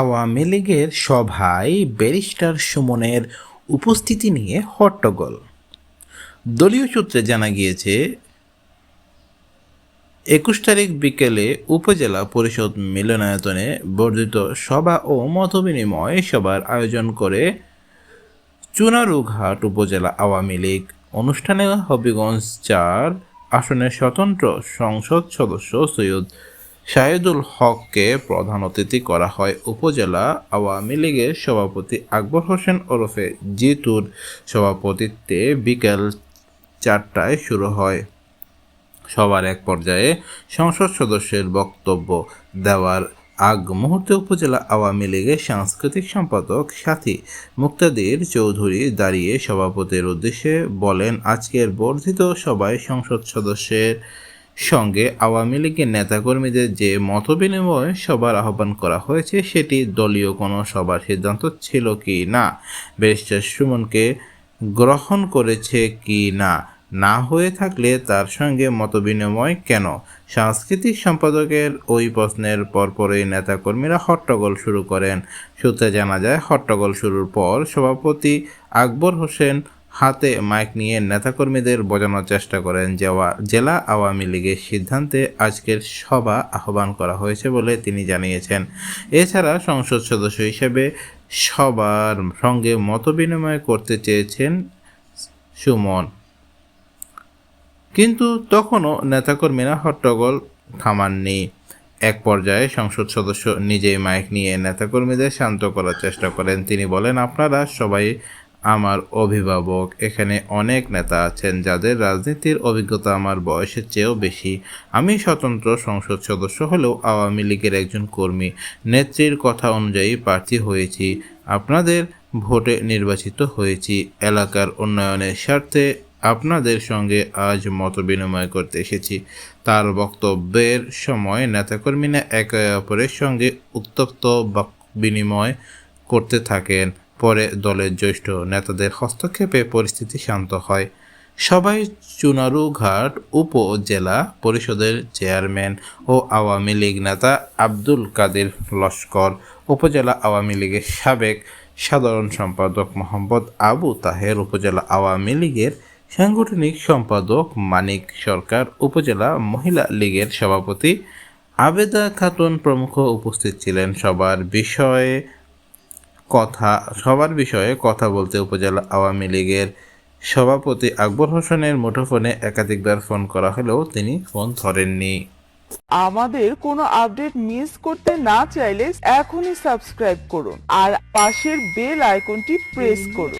আওয়ামী লীগের সভায় ব্যারিস্টার সুমনের উপস্থিতি নিয়ে হট্টগোল। দলীয় সূত্রে জানা গিয়েছে, একুশ তারিখ বিকেলে উপজেলা পরিষদ মিলনায়তনে বর্ধিত সভা ও মতবিনিময় সভার আয়োজন করে চুনারুঘাট উপজেলা আওয়ামী লীগ অনুষ্ঠানে হবিগঞ্জ চার আসনের স্বতন্ত্র সংসদ সদস্য সৈয়দ শাহিদুল হককে প্রধান অতিথি করা হয় উপজেলা আওয়ামী লীগের সভাপতি আকবর হোসেন ওরফে জিতুর সভাপতিত্বে বিকেল চারটায় শুরু হয়। সবার এক পর্যায়ে সংসদ সদস্যের বক্তব্য দেওয়ার আগ মুহূর্তে উপজেলা আওয়ামী লীগের সাংস্কৃতিক সম্পাদক সাথী মুক্তাদির চৌধুরী দাঁড়িয়ে সভাপতির উদ্দেশ্যে বলেন, আজকের বর্ধিত সভায় সংসদ সদস্যের সঙ্গে আওয়ামী লীগের নেতাকর্মীদের যে মতবিনিময় সভার আহ্বান করা হয়েছে, সেটি দলীয় কোনো সভার সিদ্ধান্ত ছিল কি না? ব্যারিস্টার সুমনকে গ্রহণ করেছে কি না? না হয়ে থাকলে তার সঙ্গে মতবিনিময় কেন? সাংস্কৃতিক সম্পাদকের ওই প্রশ্নের পরপরই নেতাকর্মীরা হট্টগোল শুরু করেন। সূত্রে জানা যায়, হট্টগোল শুরুর পর সভাপতি আকবর হোসেন হাতে মাইক নিয়ে নেতাকর্মীদের বোঝানোর চেষ্টা করেন জেলা আওয়ামী লীগের সিদ্ধান্তে আজকের সভা আহ্বান করা হয়েছে বলে তিনি জানিয়েছেন। এছাড়া সংসদ সদস্য হিসেবে সবার সঙ্গে মতবিনিময় করতে চেয়েছেন সুমন। কিন্তু তখনও নেতাকর্মীরা হট্টগোল থামাননি। এক পর্যায়ে সংসদ সদস্য নিজেই মাইক নিয়ে নেতাকর্মীদের শান্ত করার চেষ্টা করেন। তিনি বলেন, আপনারা সবাই আমার অভিভাবক। এখানে অনেক নেতা আছেন যাদের রাজনীতির অভিজ্ঞতা আমার বয়সের চেয়েও বেশি। আমি স্বতন্ত্র সংসদ সদস্য হলেও আওয়ামী লীগের একজন কর্মী। নেত্রীর কথা অনুযায়ী প্রার্থী হয়েছি। আপনাদের ভোটে নির্বাচিত হয়েছি। এলাকার উন্নয়নের স্বার্থে আপনাদের সঙ্গে আজ মত বিনিময় করতে এসেছি। তার বক্তব্যের সময় নেতাকর্মীরা একে অপরের সঙ্গে উত্তপ্ত বাক, বিনিময় করতে থাকেন। পরে দলের জ্যেষ্ঠ নেতাদের হস্তক্ষেপে পরিস্থিতি শান্ত হয়। সবাই চুনারুঘাট উপজেলা পরিষদের চেয়ারম্যান ও আওয়ামী লীগ নেতা আব্দুল কাদের লস্কর, উপজেলা আওয়ামী লীগের সাবেক সাধারণ সম্পাদক মোহাম্মদ আবু তাহের, উপজেলা আওয়ামী লীগের সাংগঠনিক সম্পাদক মানিক সরকার, উপজেলা মহিলা লীগের সভাপতি আবেদা খাতুন প্রমুখ উপস্থিত ছিলেন। সবার বিষয়ে কথা, সবার বিষয়ে কথা বলতে উপজেলা আওয়ামী লীগের সভাপতি আকবর হোসেনের মুঠোফোনে একাধিকবার ফোন করা হলেও তিনি ফোন ধরেননি। আমাদের কোনো আপডেট মিস করতে না চাইলে এখনই সাবস্ক্রাইব করুন আর পাশের বেল আইকনটি প্রেস করুন।